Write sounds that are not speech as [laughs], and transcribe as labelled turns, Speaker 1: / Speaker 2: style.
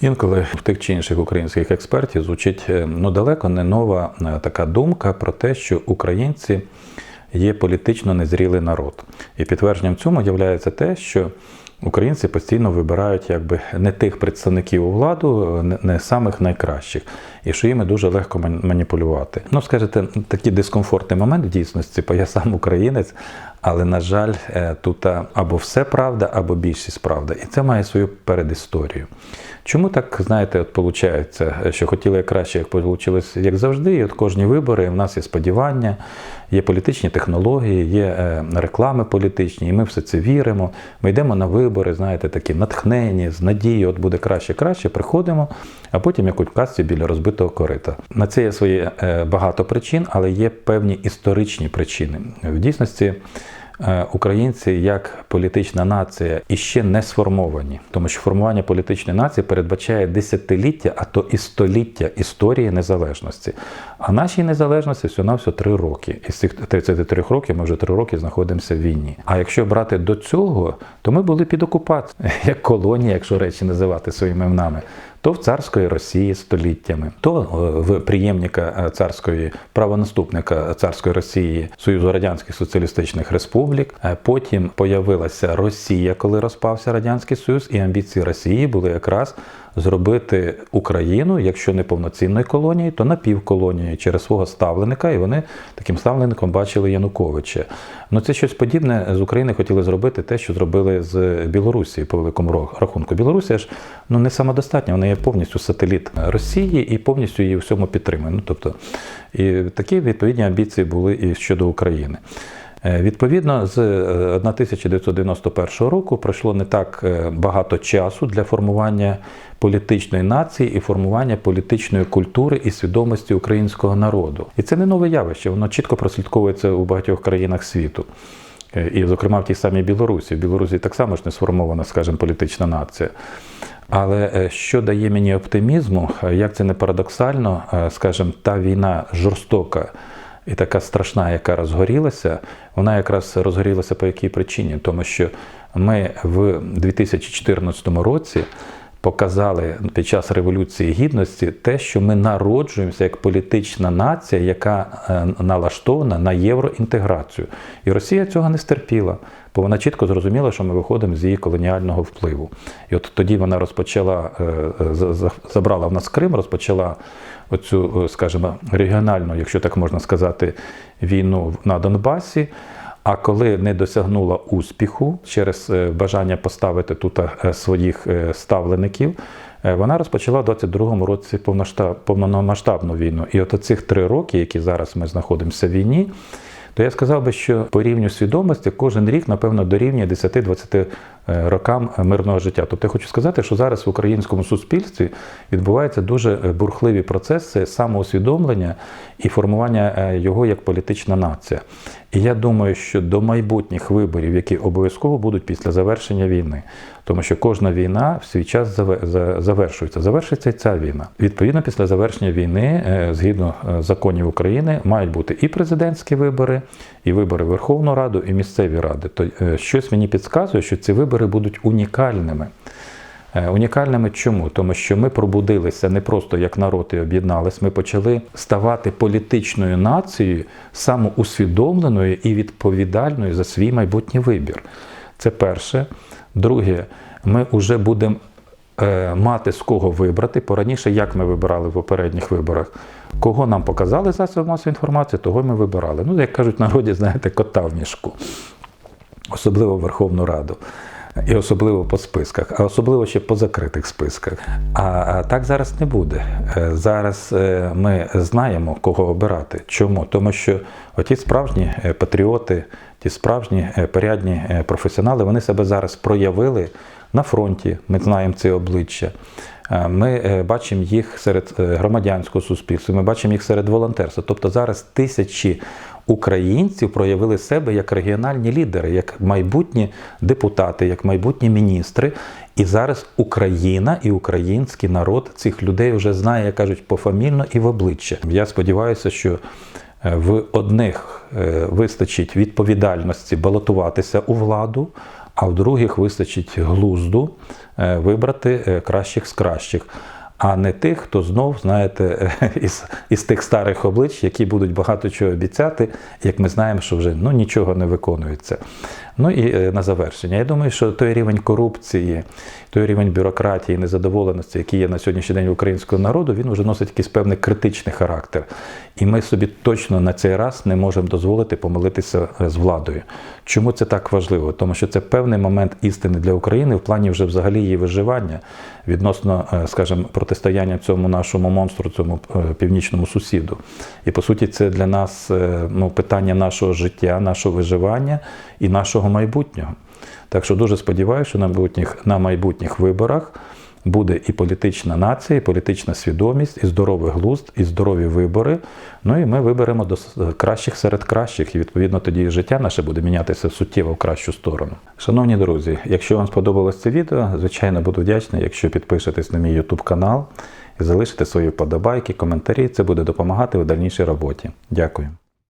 Speaker 1: Інколи в тих чи інших українських експертів звучить е, ну далеко не нова е, така думка про те, що українці є політично незрілий народ. І підтвердженням цьому є те, що українці постійно вибирають якби не тих представників у владу, не, не самих найкращих, і що їми дуже легко маніпулювати. Ну, скажете, такий дискомфортний момент в дійсності, бо я сам [laughs] українець, але на жаль, е, тут або все правда, або більшість правда. І це має свою передісторію. Чому так, знаєте, от виходить, що хотіли краще, як вийшло, як завжди, і от кожні вибори, в нас є сподівання, є політичні технології, є е, реклами політичні, і ми все це віримо. Ми йдемо на вибори, знаєте, такі натхнені, з надією, от буде краще, краще, приходимо, а потім як у казці біля розбитого корита. На це є свої е, багато причин, але є певні історичні причини. В дійсності. Е, Українці як політична нація іще не сформовані, тому що формування політичної нації передбачає десятиліття, а то і століття історії незалежності. А нашій незалежності всього на все три роки. Із цих 33 років ми вже три роки знаходимося в війні. А якщо брати до цього, то ми були під окупацією, [laughs] як колонія, якщо речі називати своїми іменами. То в царської Росії століттями, то е, в приємника е, царської правонаступника царської Росії Союзу Радянських Соціалістичних Республік. Е, Потім появилася Росія, коли розпався Радянський Союз, і амбіції Росії були якраз зробити Україну, якщо не повноцінною колонією, то напівколонією через свого ставленика, і вони таким ставленником бачили Януковича. Ну це щось подібне з України хотіли зробити те, що зробили з Білорусі по великому рахунку. Білорусія ж ну не самодостатня, вона є повністю сателіт Росії і повністю її всьому підтримує. Ну тобто і такі відповідні амбіції були і щодо України. Е, Відповідно, з е, 1991 року пройшло не так е, багато часу для формування політичної нації і формування політичної культури і свідомості українського народу. І це не нове явище, воно чітко прослідковується у багатьох країнах світу. Е, І, зокрема, в тій самій Білорусі. В Білорусі так само ж не сформована, скажімо, політична нація. Але е, що дає мені оптимізму, е, як це не парадоксально, е, скажімо, та війна жорстока і така страшна, яка розгорілася, вона якраз розгорілася по якій причині? Тому що ми в 2014 році показали під час Революції Гідності те, що ми народжуємося як політична нація, яка е, налаштована на євроінтеграцію. І Росія цього не стерпіла, бо вона чітко зрозуміла, що ми виходимо з її колоніального впливу. І от тоді вона розпочала, е, за- за- забрала в нас Крим, розпочала оцю, е, скажімо, регіональну, якщо так можна сказати, війну на Донбасі. А коли не досягнула успіху через е, бажання поставити тут своїх ставлеників, вона розпочала в 22-му році повномасштабну війну. І от цих три роки, які зараз ми знаходимося в війні, то я сказав би, що по рівню свідомості кожен рік, напевно, дорівнює 10-20 е, рокам мирного життя. Тобто я хочу сказати, що зараз в українському суспільстві відбуваються дуже е, бурхливі процеси самоусвідомлення і формування е, його як політична нація. І я думаю, що до майбутніх виборів, які обов'язково будуть після завершення війни, тому що кожна війна в свій час заве- завершується. Завершиться і ця війна. Відповідно, після завершення війни, е, згідно е, законів України, мають бути і президентські вибори, і вибори Верховну Раду, і місцеві ради. То е, щось мені підказує, що ці вибори будуть унікальними. Е, Унікальними чому? Тому що ми пробудилися не просто як народ і об'єднались, ми почали ставати політичною нацією, самоусвідомленою і відповідальною за свій майбутній вибір. Це перше. Друге, ми вже будемо е, мати з кого вибрати. Пораніше, як ми вибирали в попередніх виборах, кого нам показали засоби масової інформації, того ми вибирали. Ну, як кажуть народі, знаєте, кота в мішку особливо Верховну Раду. І особливо по списках, а особливо ще по закритих списках. А, так зараз не буде. Е, Зараз е, ми знаємо, кого обирати. Чому? Тому що оті справжні е, патріоти, ті справжні порядні професіонали, вони себе зараз проявили на фронті. Ми знаємо це обличчя. Ми бачимо їх серед громадянського суспільства, ми бачимо їх серед волонтерства. Тобто зараз тисячі українців проявили себе як регіональні лідери, як майбутні депутати, як майбутні міністри. І зараз Україна і український народ цих людей вже знає, як кажуть, пофамільно і в обличчя. Я сподіваюся, що е, в одних е, вистачить відповідальності балотуватися у владу, а в других вистачить глузду е, вибрати кращих з кращих. А не тих, хто знов, знаєте, [laughs] із, із тих старих облич, які будуть багато чого обіцяти, як ми знаємо, що вже ну, нічого не виконується. Ну і е, на завершення. Я думаю, що той рівень корупції, той рівень бюрократії, незадоволеності, який є на сьогоднішній день у українського народу, він вже носить якийсь певний критичний характер. І ми собі точно на цей раз не можемо дозволити помилитися е, з владою. Чому це так важливо? Тому що це певний момент істини для України в плані вже взагалі її виживання відносно, е, скажімо, протистояння цьому нашому монстру, цьому е, північному сусіду. І по суті, це для нас е, ну, питання нашого життя, нашого виживання і нашого майбутнього. Так що дуже сподіваюся, що на майбутніх, на майбутніх виборах буде і політична нація, і політична свідомість, і здоровий глузд, і здорові вибори. Ну і ми виберемо до кращих серед кращих, і відповідно тоді життя наше буде мінятися суттєво в кращу сторону. Шановні друзі, якщо вам сподобалось це відео, звичайно буду вдячний, якщо підпишетесь на мій YouTube канал і залишите свої вподобайки, коментарі. Це буде допомагати у дальнішій роботі. Дякую.